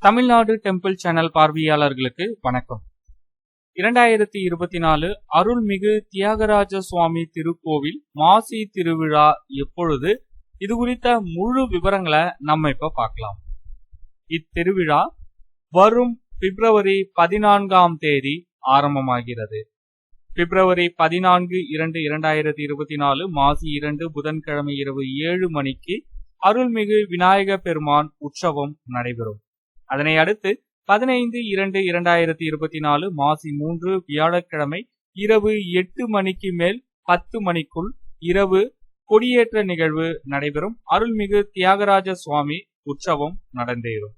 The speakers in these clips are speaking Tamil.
தமிழ்நாடு டெம்பிள் சேனல் பார்வையாளர்களுக்கு வணக்கம். இரண்டாயிரத்தி இருபத்தி நாலு அருள்மிகு தியாகராஜ சுவாமி திருக்கோவில் மாசி திருவிழா எப்பொழுது? இது குறித்த முழு விவரங்களை நம்ம இப்ப பார்க்கலாம். இத்திருவிழா வரும் பிப்ரவரி பதினான்காம் தேதி ஆரம்பமாகிறது. பிப்ரவரி பதினான்கு இரண்டு இரண்டாயிரத்தி இருபத்தி நாலு மாசி இரண்டு புதன்கிழமை இரவு ஏழு மணிக்கு அருள்மிகு விநாயக பெருமான் உற்சவம் நடைபெறும். அதனை அடுத்து பதினைந்து இரண்டு இரண்டாயிரத்தி இருபத்தி நாலு மாசி மூன்று வியாழக்கிழமை இரவு எட்டு மணிக்கு மேல் பத்து மணிக்குள் இரவு கொடியேற்ற நிகழ்வு நடைபெறும். அருள்மிகு தியாகராஜ சுவாமி உற்சவம் நடந்தேறும்.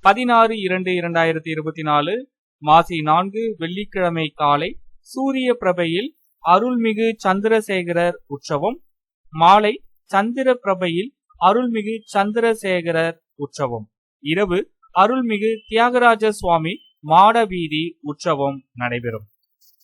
பதினாறு இரண்டு இரண்டாயிரத்தி இருபத்தி நாலு மாசி நான்கு வெள்ளிக்கிழமை காலை சூரிய பிரபையில் அருள்மிகு சந்திரசேகரர் உற்சவம். மாலை சந்திர பிரபையில் அருள்மிகு சந்திரசேகரர் உற்சவம். இரவு அருள்மிகு தியாகராஜ சுவாமி மாடவீதி உற்சவம் நடைபெறும்.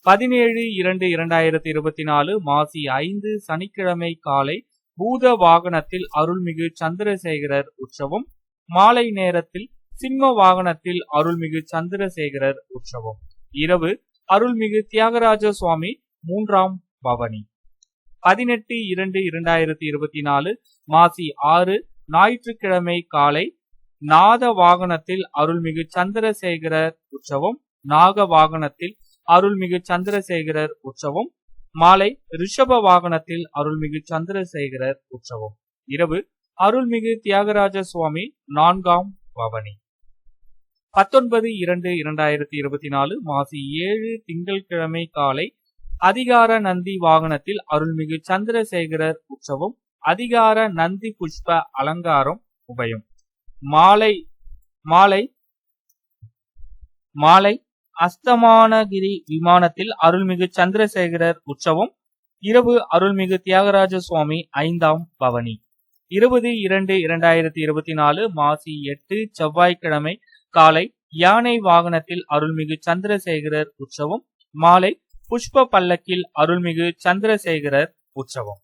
பதினேழு இரண்டு இரண்டாயிரத்தி இருபத்தி நாலு மாசி ஐந்து சனிக்கிழமை காலை பூத வாகனத்தில் அருள்மிகு சந்திரசேகரர் உற்சவம் மாலை நேரத்தில் சிம்ம வாகனத்தில் அருள்மிகு சந்திரசேகரர் உற்சவம். இரவு அருள்மிகு தியாகராஜ சுவாமி மூன்றாம் பவனி. பதினெட்டு இரண்டு இரண்டாயிரத்தி இருபத்தி நாலு மாசி ஆறு ஞாயிற்றுக்கிழமை காலை நாத வாகனத்தில் அருள்மிகு சந்திரசேகரர் உற்சவம் நாக வாகனத்தில் அருள்மிகு சந்திரசேகரர் உற்சவம் மாலை ரிஷப வாகனத்தில் அருள்மிகு சந்திரசேகரர் உற்சவம். இரவு அருள்மிகு தியாகராஜ சுவாமி நான்காம் பவனி. பத்தொன்பது இரண்டு இரண்டாயிரத்தி இருபத்தி நாலு மாசி ஏழு திங்கட்கிழமை காலை அதிகார நந்தி வாகனத்தில் அருள்மிகு சந்திரசேகரர் உற்சவம் அதிகார நந்தி புஷ்ப அலங்காரம் உபயம். மாலை மாலை மாலை. அஸ்தமானகிரி விமானத்தில் அருள்மிகு சந்திரசேகரர் உற்சவம். இரவு அருள்மிகு தியாகராஜ சுவாமி ஐந்தாம் பவனி. இருபது இரண்டு இரண்டாயிரத்தி இருபத்தி நாலு மாசி எட்டு செவ்வாய்க்கிழமை காலை யானை வாகனத்தில் அருள்மிகு சந்திரசேகரர் உற்சவம். மாலை புஷ்ப பல்லக்கில் அருள்மிகு சந்திரசேகரர் உற்சவம்.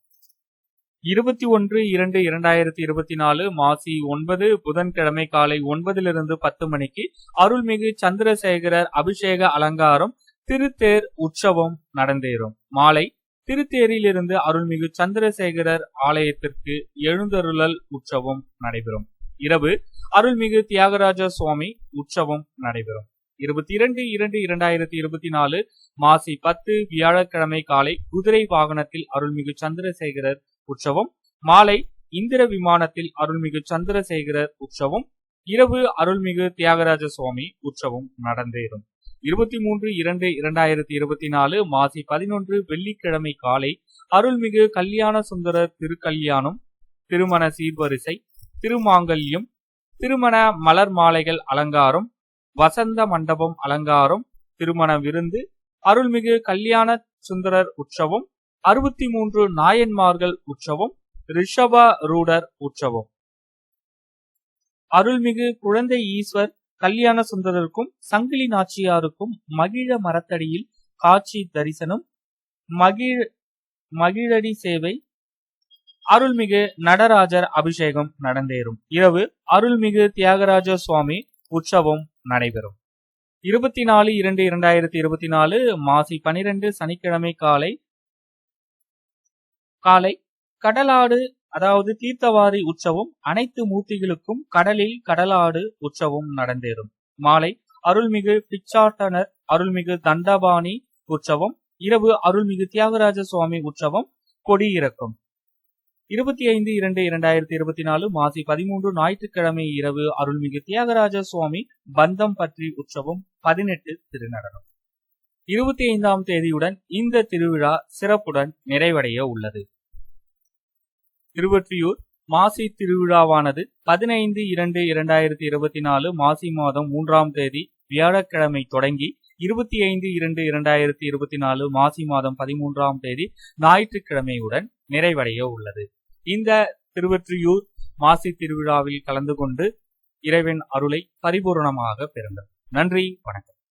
இருபத்தி ஒன்று இரண்டு இரண்டாயிரத்தி இருபத்தி நாலு மாசி ஒன்பது புதன்கிழமை காலை ஒன்பதிலிருந்து பத்து மணிக்கு அருள்மிகு சந்திரசேகரர் அபிஷேக அலங்காரம் திருத்தேர் உற்சவம் நடந்தேறும். மாலை திருத்தேரிலிருந்து அருள்மிகு சந்திரசேகரர் ஆலயத்திற்கு எழுந்தருளல் உற்சவம் நடைபெறும். இரவு அருள்மிகு தியாகராஜ சுவாமி உற்சவம் நடைபெறும். இருபத்தி இரண்டு இரண்டு இரண்டாயிரத்தி இருபத்தி நாலு மாசி பத்து வியாழக்கிழமை காலை குதிரை வாகனத்தில் அருள்மிகு சந்திரசேகரர் உற்சவம் மாலை இந்திர விமானத்தில் அருள்மிகு சந்திரசேகரர் உற்சவம் இரவு அருள்மிகு தியாகராஜ சுவாமி உற்சவம் நடந்தேறும். இருபத்தி மூன்று இரண்டு இரண்டாயிரத்தி இருபத்தி நாலு மாசி பதினொன்று வெள்ளிக்கிழமை காலை அருள்மிகு கல்யாண சுந்தரர் திருக்கல்யாணம் திருமண சீர்வரிசை திருமாங்கல்யம் திருமண மலர் மாலைகள் அலங்காரம் வசந்த மண்டபம் அலங்காரம் திருமண விருந்து அருள்மிகு கல்யாண சுந்தரர் உற்சவம் அறுபத்தி மூன்று நாயன்மார்கள் உற்சவம் ரிஷப ரூடர் உற்சவம். அருள்மிகு குழந்தை ஈஸ்வர் கல்யாண சுந்தரருக்கும் சங்கிலி நாச்சியாருக்கும் மகிழ மரத்தடியில் காட்சி தரிசனம் மகிழ் மகிழடி சேவை அருள்மிகு நடராஜர் அபிஷேகம் நடந்தேறும். இரவு அருள்மிகு தியாகராஜ சுவாமி உற்சவம் நடைபெறும். இருபத்தி நாலு இரண்டு இரண்டாயிரத்தி இருபத்தி நாலு மாசி பனிரெண்டு சனிக்கிழமை காலை காலை கடலாடு அதாவது தீர்த்தவாரி உற்சவம் அனைத்து மூர்த்திகளுக்கும் கடலில் கடலாடு உற்சவம் நடந்தேறும். மாலை அருள்மிகு பிச்சாட்டனர் அருள்மிகு தண்டபாணி உற்சவம் இரவு அருள்மிகு தியாகராஜ சுவாமி உற்சவம் கொடி இறக்கும். இருபத்தி ஐந்து இரண்டு இரண்டாயிரத்தி இருபத்தி நாலு மாசி பதிமூன்று ஞாயிற்றுக்கிழமை இரவு அருள்மிகு தியாகராஜ சுவாமி பந்தம் பற்றி உற்சவம் பதினெட்டு திருநடனம். இருபத்தி ஐந்தாம் தேதியுடன் இந்த திருவிழா சிறப்புடன் நிறைவடைய உள்ளது. திருவொற்றியூர் மாசி திருவிழாவானது பதினைந்து இரண்டு இரண்டாயிரத்தி இருபத்தி நாலு மாசி மாதம் மூன்றாம் தேதி வியாழக்கிழமை தொடங்கி இருபத்தி ஐந்து இரண்டு இரண்டாயிரத்தி இருபத்தி நாலு மாசி மாதம் பதிமூன்றாம் தேதி ஞாயிற்றுக்கிழமையுடன் நிறைவடைய உள்ளது. இந்த திருவொற்றியூர் மாசி திருவிழாவில் கலந்து கொண்டு இறைவன் அருளை பரிபூர்ணமாக பெறுங்கள். நன்றி வணக்கம்.